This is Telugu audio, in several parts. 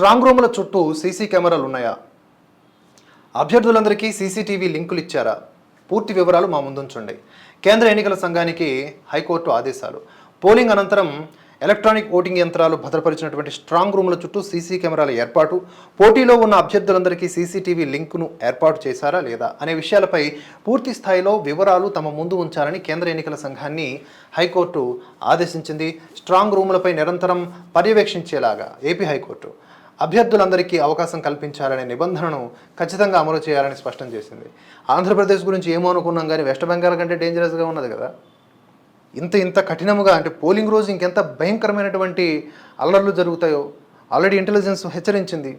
స్ట్రాంగ్ రూముల చుట్టూ సీసీ కెమెరాలు ఉన్నాయా? అభ్యర్థులందరికీ సీసీటీవీ లింకులు ఇచ్చారా? పూర్తి వివరాలు మా ముందుంచండి. కేంద్ర ఎన్నికల సంఘానికి హైకోర్టు ఆదేశాలు. పోలింగ్ అనంతరం ఎలక్ట్రానిక్ ఓటింగ్ యంత్రాలు భద్రపరిచినటువంటి స్ట్రాంగ్ రూముల చుట్టూ సీసీ కెమెరాల ఏర్పాటు పోటీలో ఉన్న అభ్యర్థులందరికీ సీసీటీవీ లింకును ఏర్పాటు చేశారా లేదా అనే విషయాలపై పూర్తి స్థాయిలో వివరాలు తమ ముందు ఉంచాలని కేంద్ర ఎన్నికల సంఘాన్ని హైకోర్టు ఆదేశించింది. స్ట్రాంగ్ రూములపై నిరంతరం పర్యవేక్షించేలాగా ఏపీ హైకోర్టు. అభ్యర్థులందరికీ అవకాశం కల్పించాలనే నిబంధనను ఖచ్చితంగా అమలు చేయాలని స్పష్టం చేసింది. ఆంధ్రప్రదేశ్ గురించి ఏమో అనుకున్నాం కానీ వెస్ట్ బెంగాల్ కంటే డేంజరస్గా ఉన్నది కదా. ఇంత ఇంత కఠినముగా అంటే పోలింగ్ రోజు ఇంకెంత భయంకరమైనటువంటి అల్లర్లు జరుగుతాయో ఆల్రెడీ ఇంటెలిజెన్స్ హెచ్చరించింది.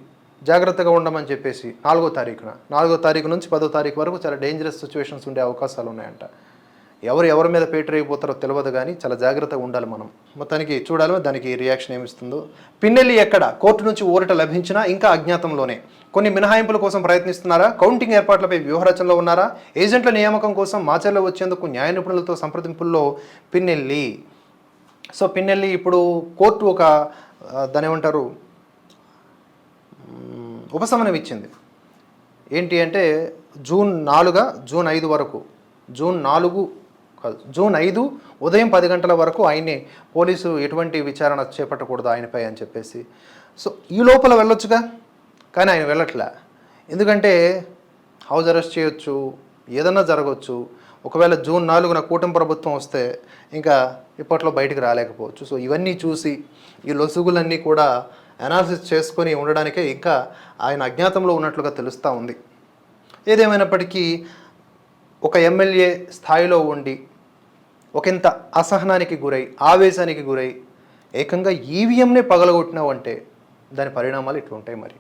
జాగ్రత్తగా ఉండమని చెప్పేసి నాలుగో తారీఖున. నాలుగో తారీఖు నుంచి పదో తారీఖు వరకు చాలా డేంజరస్ సిచ్యువేషన్స్ ఉండే అవకాశాలు ఉన్నాయంట. ఎవరు ఎవరి మీద పేటర్ అయిపోతారో తెలియదు కానీ చాలా జాగ్రత్తగా ఉండాలి మనం. మొత్తానికి చూడాలి దానికి రియాక్షన్ ఏమిస్తుందో పిన్నెల్లి ఎక్కడ? కోర్టు నుంచి ఊరట లభించినా ఇంకా అజ్ఞాతంలోనే. కొన్ని మినహాయింపుల కోసం ప్రయత్నిస్తున్నారా? కౌంటింగ్ ఏర్పాట్లపై వ్యూహరచనలో ఉన్నారా? ఏజెంట్ల నియామకం కోసం మాచర్లో వచ్చేందుకు న్యాయ నిపుణులతో సంప్రదింపుల్లో పిన్నెల్లి. సో పిన్నెల్లి ఇప్పుడు కోర్టు ఒక దాని ఏమంటారు? ఉపశమనం ఇచ్చింది. ఏంటి అంటే జూన్ నాలుగా జూన్ ఐదు వరకు. జూన్ నాలుగు కాదు జూన్ ఐదు ఉదయం పది గంటల వరకు ఆయన్ని పోలీసు ఎటువంటి విచారణ చేపట్టకూడదు ఆయనపై అని చెప్పేసి. సో ఈ లోపల వెళ్ళొచ్చుగా? కానీ ఆయన వెళ్ళట్లే. ఎందుకంటే హౌస్ అరెస్ట్ చేయొచ్చు ఏదన్నా జరగవచ్చు ఒకవేళ జూన్ నాలుగున కూటమి ప్రభుత్వం వస్తే ఇంకా ఇప్పట్లో బయటికి రాలేకపోవచ్చు. సో ఇవన్నీ చూసి ఈ లొసుగులన్నీ కూడా అనాలిసిస్ చేసుకొని ఉండడానికే ఇంకా ఆయన అజ్ఞాతంలో ఉన్నట్లుగా తెలుస్తూ ఉంది. ఏదేమైనప్పటికీ ఒక ఎమ్మెల్యే స్థాయిలో ఉండి ఒకంత అసహనానికి గురై ఆవేశానికి గురై ఏకంగా ఈవీఎంనే పగలగొట్టినావు అంటే దాని పరిణామాలు ఇట్లుంటాయి మరి.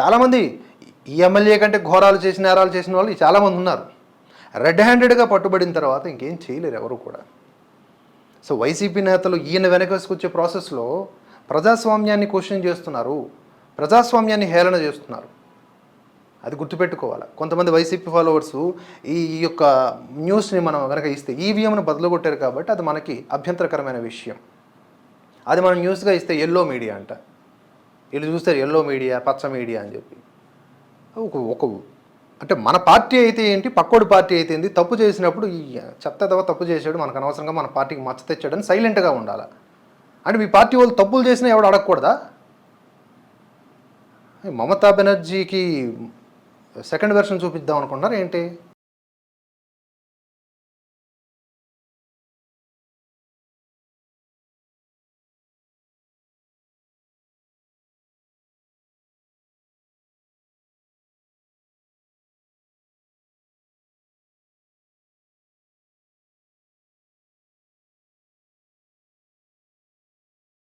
చాలామంది ఈ ఎమ్మెల్యే కంటే ఘోరాలు చేసిన నేరాలు చేసిన వాళ్ళు చాలామంది ఉన్నారు. రెడ్ హ్యాండెడ్గా పట్టుబడిన తర్వాత ఇంకేం చేయలేరు ఎవరు కూడా. సో వైసీపీ నేతలు ఈయన వెనకేసుకొచ్చే ప్రాసెస్లో ప్రజాస్వామ్యాన్ని క్వశ్చన్ చేస్తున్నారు. ప్రజాస్వామ్యాన్ని హేళన చేస్తున్నారు. అది గుర్తుపెట్టుకోవాలి. కొంతమంది వైసీపీ ఫాలోవర్స్ ఈ యొక్క న్యూస్ని మనం కనుక ఇస్తే ఈవీఎంను బదులు కొట్టారు కాబట్టి అది మనకి అభ్యంతరకరమైన విషయం. అది మనం న్యూస్గా ఇస్తే ఎల్లో మీడియా అంట. వీళ్ళు చూస్తారు ఎల్లో మీడియా పచ్చ మీడియా అని చెప్పి. ఒక ఒక అంటే మన పార్టీ అయితే ఏంటి పక్కోడి పార్టీ అయితే ఏంటి తప్పు చేసినప్పుడు ఈ చెత్త దవ తప్పు చేసాడు మనకు అనవసరంగా మన పార్టీకి మచ్చ తెచ్చాడని సైలెంట్గా ఉండాలి. అంటే మీ పార్టీ వాళ్ళు తప్పులు చేసినా ఎవడు అడగకూడదా? మమతా బెనర్జీకి సెకండ్ వెర్షన్ చూపిద్దాం అనుకుంటున్నారు? ఏంటి?